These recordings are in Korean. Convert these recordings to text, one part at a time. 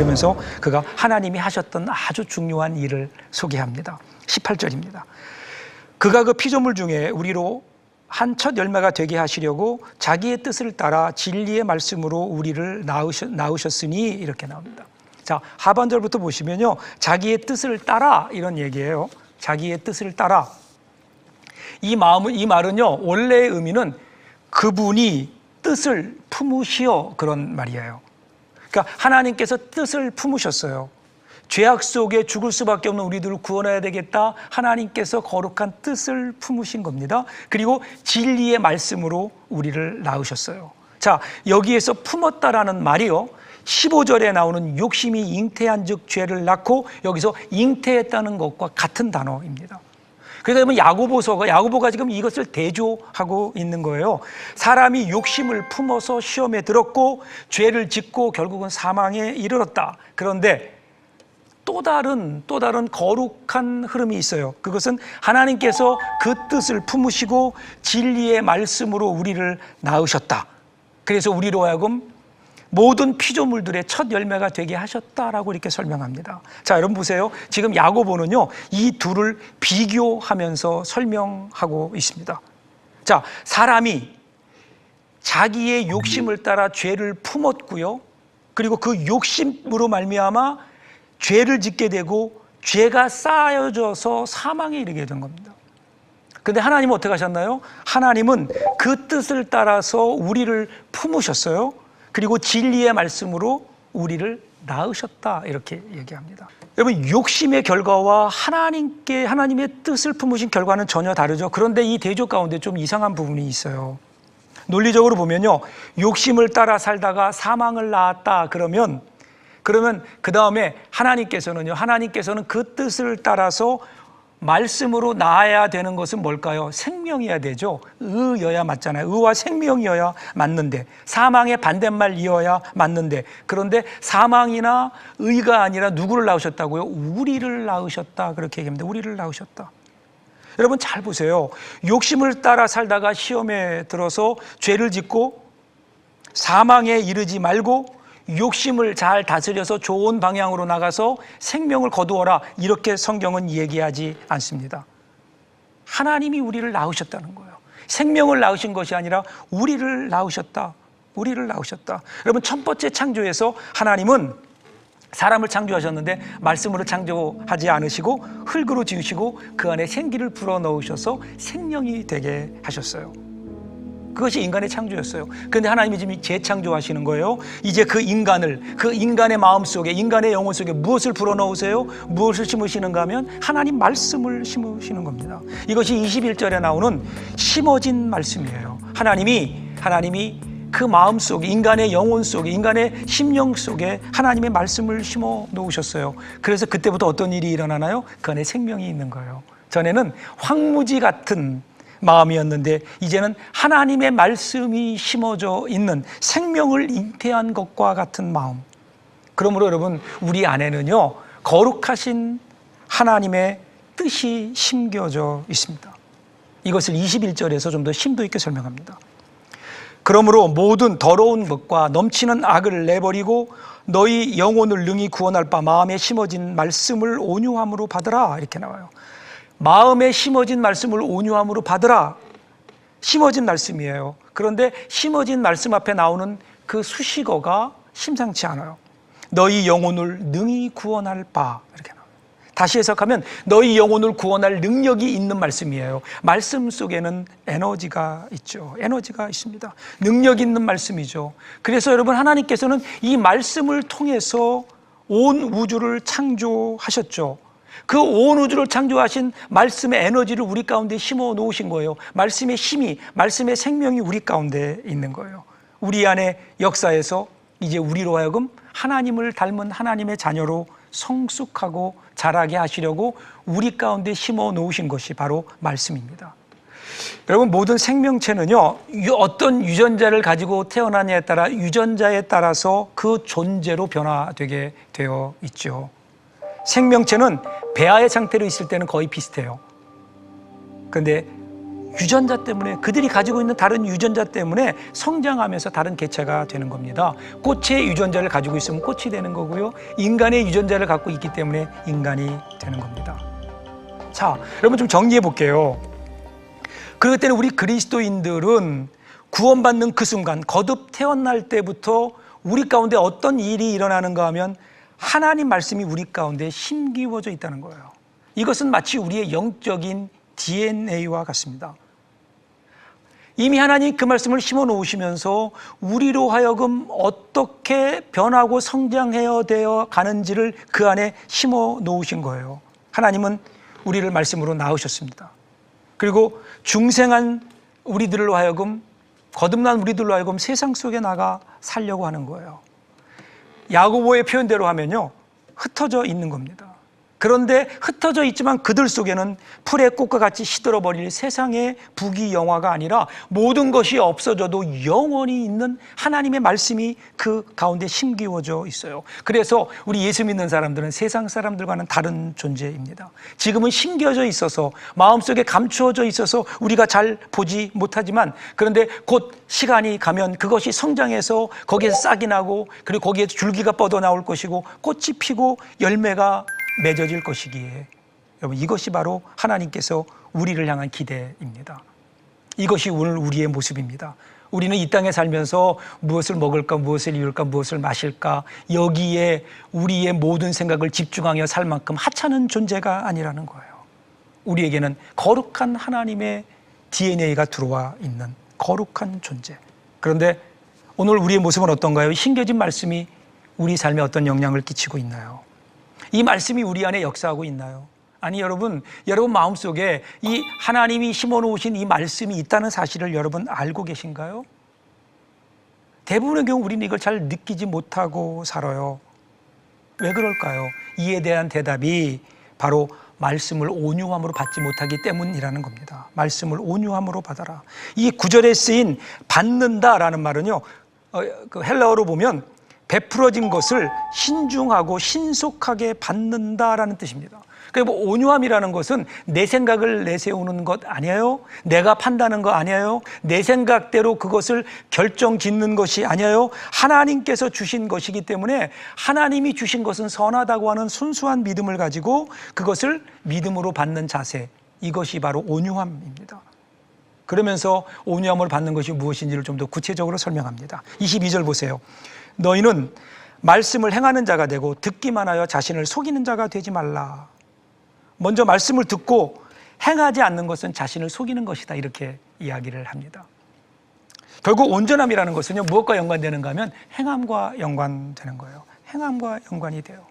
그러면서 그가 하나님이 하셨던 아주 중요한 일을 소개합니다. 18절입니다. 그가 그 피조물 중에 우리로 한 첫 열매가 되게 하시려고 자기의 뜻을 따라 진리의 말씀으로 우리를 낳으셨, 낳으셨으니 이렇게 나옵니다. 자, 하반절부터 보시면요. 자기의 뜻을 따라 이런 얘기예요. 자기의 뜻을 따라. 이 마음은 이 말은요. 원래의 의미는 그분이 뜻을 품으시어 그런 말이에요. 그러니까 하나님께서 뜻을 품으셨어요. 죄악 속에 죽을 수밖에 없는 우리들을 구원해야 되겠다. 하나님께서 거룩한 뜻을 품으신 겁니다. 그리고 진리의 말씀으로 우리를 낳으셨어요. 자, 여기에서 품었다라는 말이요. 15절에 나오는 욕심이 잉태한 즉 죄를 낳고 여기서 잉태했다는 것과 같은 단어입니다. 그래서 야고보서가 야고보가 지금 이것을 대조하고 있는 거예요. 사람이 욕심을 품어서 시험에 들었고 죄를 짓고 결국은 사망에 이르렀다. 그런데 또 다른 또 다른 거룩한 흐름이 있어요. 그것은 하나님께서 그 뜻을 품으시고 진리의 말씀으로 우리를 낳으셨다. 그래서 우리로 하여금 모든 피조물들의 첫 열매가 되게 하셨다라고 이렇게 설명합니다. 자, 여러분 보세요. 지금 야고보는요, 이 둘을 비교하면서 설명하고 있습니다. 자, 사람이 자기의 욕심을 따라 죄를 품었고요. 그리고 그 욕심으로 말미암아 죄를 짓게 되고 죄가 쌓여져서 사망에 이르게 된 겁니다. 근데 하나님은 어떻게 하셨나요? 하나님은 그 뜻을 따라서 우리를 품으셨어요. 그리고 진리의 말씀으로 우리를 낳으셨다 이렇게 얘기합니다. 여러분 욕심의 결과와 하나님께 하나님의 뜻을 품으신 결과는 전혀 다르죠. 그런데 이 대조 가운데 좀 이상한 부분이 있어요. 논리적으로 보면요, 욕심을 따라 살다가 사망을 낳았다 그러면 그러면 그 다음에 하나님께서는요, 하나님께서는 그 뜻을 따라서 말씀으로 나아야 되는 것은 뭘까요? 생명이어야 되죠. 의여야 맞잖아요. 의와 생명이어야 맞는데 사망의 반대말이어야 맞는데 그런데 사망이나 의가 아니라 누구를 낳으셨다고요? 우리를 낳으셨다. 그렇게 얘기합니다. 우리를 낳으셨다. 여러분 잘 보세요. 욕심을 따라 살다가 시험에 들어서 죄를 짓고 사망에 이르지 말고 욕심을 잘 다스려서 좋은 방향으로 나가서 생명을 거두어라. 이렇게 성경은 얘기하지 않습니다. 하나님이 우리를 낳으셨다는 거예요. 생명을 낳으신 것이 아니라 우리를 낳으셨다. 우리를 낳으셨다. 여러분, 첫 번째 창조에서 하나님은 사람을 창조하셨는데 말씀으로 창조하지 않으시고 흙으로 지으시고 그 안에 생기를 불어 넣으셔서 생명이 되게 하셨어요. 그것이 인간의 창조였어요. 그런데 하나님이 지금 재창조하시는 거예요. 이제 그 인간을 그 인간의 마음 속에 인간의 영혼 속에 무엇을 불어넣으세요? 무엇을 심으시는가 하면 하나님 말씀을 심으시는 겁니다. 이것이 21절에 나오는 심어진 말씀이에요. 하나님이 하나님이 그 마음 속에 인간의 영혼 속에 인간의 심령 속에 하나님의 말씀을 심어 놓으셨어요. 그래서 그때부터 어떤 일이 일어나나요? 그 안에 생명이 있는 거예요. 전에는 황무지 같은 마음이었는데 이제는 하나님의 말씀이 심어져 있는 생명을 잉태한 것과 같은 마음. 그러므로 여러분 우리 안에는요 거룩하신 하나님의 뜻이 심겨져 있습니다. 이것을 21절에서 좀 더 심도 있게 설명합니다. 그러므로 모든 더러운 것과 넘치는 악을 내버리고 너희 영혼을 능히 구원할 바 마음에 심어진 말씀을 온유함으로 받으라 이렇게 나와요. 마음에 심어진 말씀을 온유함으로 받으라. 심어진 말씀이에요. 그런데 심어진 말씀 앞에 나오는 그 수식어가 심상치 않아요. 너희 영혼을 능히 구원할 바 이렇게 나와요. 다시 해석하면 너희 영혼을 구원할 능력이 있는 말씀이에요. 말씀 속에는 에너지가 있죠. 에너지가 있습니다. 능력 있는 말씀이죠. 그래서 여러분 하나님께서는 이 말씀을 통해서 온 우주를 창조하셨죠. 그 온 우주를 창조하신 말씀의 에너지를 우리 가운데 심어 놓으신 거예요. 말씀의 힘이, 말씀의 생명이 우리 가운데 있는 거예요. 우리 안에 역사에서 이제 우리로 하여금 하나님을 닮은 하나님의 자녀로 성숙하고 자라게 하시려고 우리 가운데 심어 놓으신 것이 바로 말씀입니다. 여러분 모든 생명체는요 어떤 유전자를 가지고 태어나냐에 따라 유전자에 따라서 그 존재로 변화되게 되어 있죠. 생명체는 배아의 상태로 있을 때는 거의 비슷해요. 그런데 유전자 때문에 그들이 가지고 있는 다른 유전자 때문에 성장하면서 다른 개체가 되는 겁니다. 꽃의 유전자를 가지고 있으면 꽃이 되는 거고요. 인간의 유전자를 갖고 있기 때문에 인간이 되는 겁니다. 자, 여러분 좀 정리해 볼게요. 그럴 때는 우리 그리스도인들은 구원받는 그 순간 거듭 태어날 때부터 우리 가운데 어떤 일이 일어나는가 하면 하나님 말씀이 우리 가운데 심기워져 있다는 거예요. 이것은 마치 우리의 영적인 DNA와 같습니다. 이미 하나님 그 말씀을 심어 놓으시면서 우리로 하여금 어떻게 변하고 성장해야 되어 가는지를 그 안에 심어 놓으신 거예요. 하나님은 우리를 말씀으로 낳으셨습니다. 그리고 중생한 우리들로 하여금 거듭난 우리들로 하여금 세상 속에 나가 살려고 하는 거예요. 야고보의 표현대로 하면요. 흩어져 있는 겁니다. 그런데 흩어져 있지만 그들 속에는 풀의 꽃과 같이 시들어버릴 세상의 부귀 영화가 아니라 모든 것이 없어져도 영원히 있는 하나님의 말씀이 그 가운데 심기워져 있어요. 그래서 우리 예수 믿는 사람들은 세상 사람들과는 다른 존재입니다. 지금은 심겨져 있어서 마음속에 감추어져 있어서 우리가 잘 보지 못하지만 그런데 곧 시간이 가면 그것이 성장해서 거기에서 싹이 나고 그리고 거기에 줄기가 뻗어 나올 것이고 꽃이 피고 열매가 맺어질 것이기에 여러분 이것이 바로 하나님께서 우리를 향한 기대입니다. 이것이 오늘 우리의 모습입니다. 우리는 이 땅에 살면서 무엇을 먹을까, 무엇을 입을까, 무엇을 마실까 여기에 우리의 모든 생각을 집중하여 살 만큼 하찮은 존재가 아니라는 거예요. 우리에게는 거룩한 하나님의 DNA가 들어와 있는 거룩한 존재. 그런데 오늘 우리의 모습은 어떤가요? 신겨진 말씀이 우리 삶에 어떤 영향을 끼치고 있나요? 이 말씀이 우리 안에 역사하고 있나요? 아니 여러분, 여러분 마음속에 이 하나님이 심어 놓으신 이 말씀이 있다는 사실을 여러분 알고 계신가요? 대부분의 경우 우리는 이걸 잘 느끼지 못하고 살아요. 왜 그럴까요? 이에 대한 대답이 바로 말씀을 온유함으로 받지 못하기 때문이라는 겁니다. 말씀을 온유함으로 받아라. 이 구절에 쓰인 받는다라는 말은요, 어, 그 헬라어로 보면 베풀어진 것을 신중하고 신속하게 받는다라는 뜻입니다. 그러니까 뭐 온유함이라는 것은 내 생각을 내세우는 것 아니에요. 내가 판다는 거 아니에요. 내 생각대로 그것을 결정 짓는 것이 아니에요. 하나님께서 주신 것이기 때문에 하나님이 주신 것은 선하다고 하는 순수한 믿음을 가지고 그것을 믿음으로 받는 자세. 이것이 바로 온유함입니다. 그러면서 온유함을 받는 것이 무엇인지를 좀 더 구체적으로 설명합니다. 22절 보세요. 너희는 말씀을 행하는 자가 되고 듣기만 하여 자신을 속이는 자가 되지 말라. 먼저 말씀을 듣고 행하지 않는 것은 자신을 속이는 것이다. 이렇게 이야기를 합니다. 결국 온전함이라는 것은요, 무엇과 연관되는가 하면 행함과 연관되는 거예요. 행함과 연관이 돼요.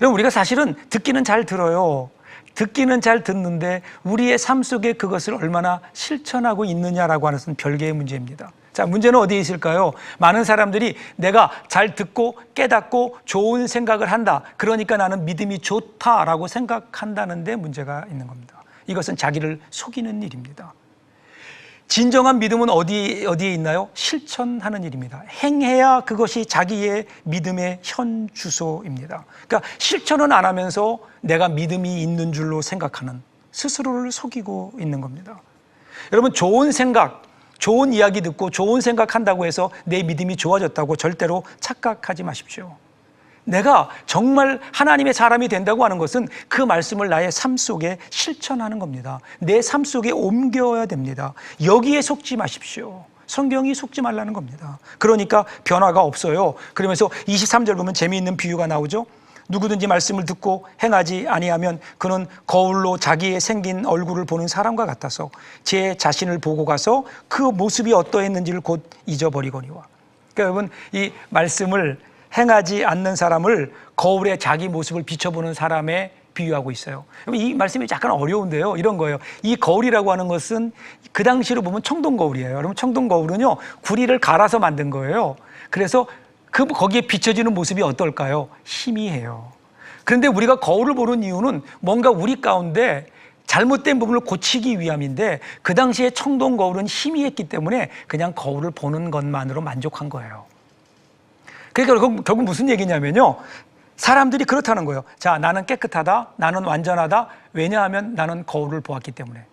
여러분, 우리가 사실은 듣기는 잘 들어요. 듣기는 잘 듣는데 우리의 삶 속에 그것을 얼마나 실천하고 있느냐라고 하는 것은 별개의 문제입니다. 자, 문제는 어디에 있을까요? 많은 사람들이 내가 잘 듣고 깨닫고 좋은 생각을 한다. 그러니까 나는 믿음이 좋다라고 생각한다는데 문제가 있는 겁니다. 이것은 자기를 속이는 일입니다. 진정한 믿음은 어디, 어디에 있나요? 실천하는 일입니다. 행해야 그것이 자기의 믿음의 현 주소입니다. 그러니까 실천은 안 하면서 내가 믿음이 있는 줄로 생각하는 스스로를 속이고 있는 겁니다. 여러분, 좋은 생각, 좋은 이야기 듣고 좋은 생각한다고 해서 내 믿음이 좋아졌다고 절대로 착각하지 마십시오. 내가 정말 하나님의 사람이 된다고 하는 것은 그 말씀을 나의 삶 속에 실천하는 겁니다. 내 삶 속에 옮겨야 됩니다. 여기에 속지 마십시오. 성경이 속지 말라는 겁니다. 그러니까 변화가 없어요. 그러면서 23절 보면 재미있는 비유가 나오죠. 누구든지 말씀을 듣고 행하지 아니하면 그는 거울로 자기의 생긴 얼굴을 보는 사람과 같아서 제 자신을 보고 가서 그 모습이 어떠했는지를 곧 잊어버리거니와. 그러니까 여러분 이 말씀을 행하지 않는 사람을 거울에 자기 모습을 비춰보는 사람에 비유하고 있어요. 이 말씀이 약간 어려운데요. 이런 거예요. 이 거울이라고 하는 것은 그 당시로 보면 청동 거울이에요. 여러분 청동 거울은요 구리를 갈아서 만든 거예요. 그래서 그 거기에 비춰지는 모습이 어떨까요? 희미해요. 그런데 우리가 거울을 보는 이유는 뭔가 우리 가운데 잘못된 부분을 고치기 위함인데 그 당시에 청동 거울은 희미했기 때문에 그냥 거울을 보는 것만으로 만족한 거예요. 그러니까 결국, 무슨 얘기냐면요. 사람들이 그렇다는 거예요. 자, 나는 깨끗하다. 나는 완전하다. 왜냐하면 나는 거울을 보았기 때문에.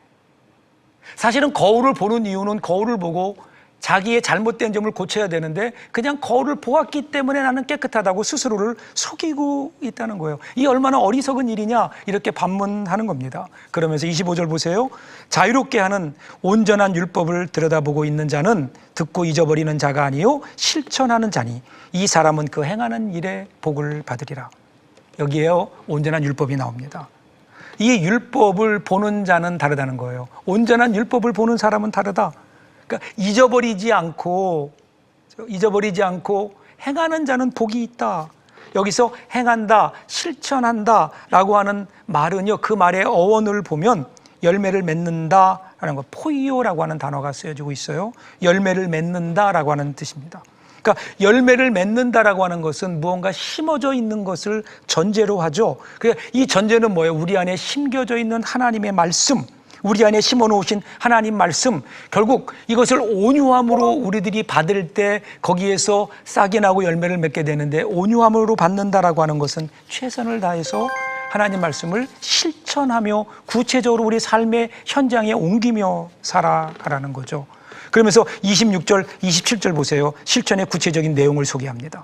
사실은 거울을 보는 이유는 거울을 보고 자기의 잘못된 점을 고쳐야 되는데 그냥 거울을 보았기 때문에 나는 깨끗하다고 스스로를 속이고 있다는 거예요. 이 얼마나 어리석은 일이냐 이렇게 반문하는 겁니다. 그러면서 25절 보세요. 자유롭게 하는 온전한 율법을 들여다보고 있는 자는 듣고 잊어버리는 자가 아니요 실천하는 자니 이 사람은 그 행하는 일에 복을 받으리라. 여기에요 온전한 율법이 나옵니다. 이 율법을 보는 자는 다르다는 거예요. 온전한 율법을 보는 사람은 다르다. 그러니까 잊어버리지 않고 잊어버리지 않고 행하는 자는 복이 있다. 여기서 행한다, 실천한다 라고 하는 말은요. 그 말의 어원을 보면 열매를 맺는다 라는 거 포이오라고 하는 단어가 쓰여지고 있어요. 열매를 맺는다 라고 하는 뜻입니다. 그러니까 열매를 맺는다라고 하는 것은 무언가 심어져 있는 것을 전제로 하죠. 그러니까 이 전제는 뭐예요? 우리 안에 심겨져 있는 하나님의 말씀, 우리 안에 심어 놓으신 하나님 말씀, 결국 이것을 온유함으로 우리들이 받을 때 거기에서 싹이 나고 열매를 맺게 되는데 온유함으로 받는다라고 하는 것은 최선을 다해서 하나님 말씀을 실천하며 구체적으로 우리 삶의 현장에 옮기며 살아가라는 거죠. 그러면서 26절, 27절 보세요. 실천의 구체적인 내용을 소개합니다.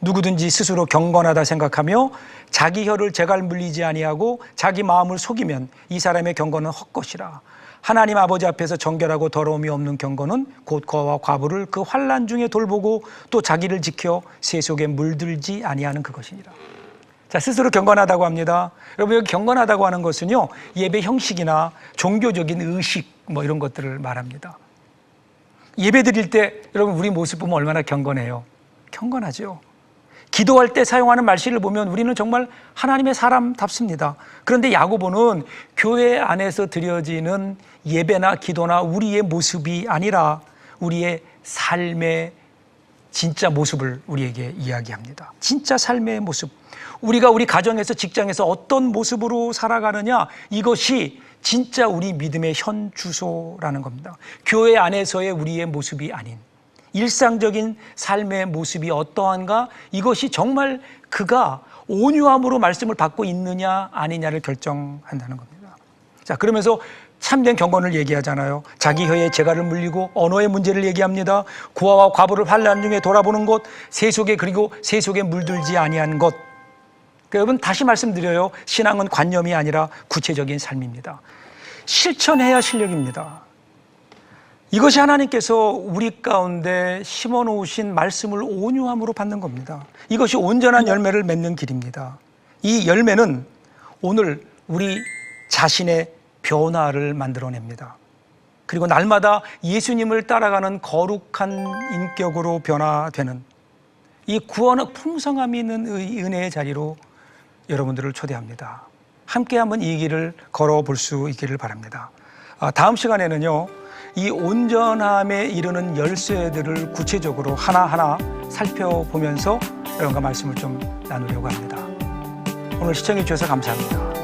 누구든지 스스로 경건하다 생각하며 자기 혀를 재갈 물리지 아니하고 자기 마음을 속이면 이 사람의 경건은 헛것이라. 하나님 아버지 앞에서 정결하고 더러움이 없는 경건은 곧 거와 과부를 그 환란 중에 돌보고 또 자기를 지켜 세 속에 물들지 아니하는 그것이니라. 자, 스스로 경건하다고 합니다. 여러분, 여기 경건하다고 하는 것은요, 예배 형식이나 종교적인 의식, 뭐 이런 것들을 말합니다. 예배 드릴 때, 여러분, 우리 모습 보면 얼마나 경건해요? 경건하죠. 기도할 때 사용하는 말씨를 보면 우리는 정말 하나님의 사람답습니다. 그런데 야고보는 교회 안에서 드려지는 예배나 기도나 우리의 모습이 아니라 우리의 삶의 진짜 모습을 우리에게 이야기합니다. 진짜 삶의 모습. 우리가 우리 가정에서 직장에서 어떤 모습으로 살아가느냐 이것이 진짜 우리 믿음의 현 주소라는 겁니다. 교회 안에서의 우리의 모습이 아닌 일상적인 삶의 모습이 어떠한가 이것이 정말 그가 온유함으로 말씀을 받고 있느냐 아니냐를 결정한다는 겁니다. 자, 그러면서 참된 경건을 얘기하잖아요. 자기 혀에 재갈을 물리고 언어의 문제를 얘기합니다. 구화와 과부를 환란 중에 돌아보는 것, 세속에 그리고 세속에 물들지 아니한 것. 그러니까 여러분 다시 말씀드려요. 신앙은 관념이 아니라 구체적인 삶입니다. 실천해야 실력입니다. 이것이 하나님께서 우리 가운데 심어 놓으신 말씀을 온유함으로 받는 겁니다. 이것이 온전한 열매를 맺는 길입니다. 이 열매는 오늘 우리 자신의 변화를 만들어냅니다. 그리고 날마다 예수님을 따라가는 거룩한 인격으로 변화되는 이 구원의 풍성함이 있는 의- 은혜의 자리로 여러분들을 초대합니다. 함께 한번 이 길을 걸어볼 수 있기를 바랍니다. 아, 다음 시간에는요, 이 온전함에 이르는 열쇠들을 구체적으로 하나하나 살펴보면서 여러분과 말씀을 좀 나누려고 합니다. 오늘 시청해 주셔서 감사합니다.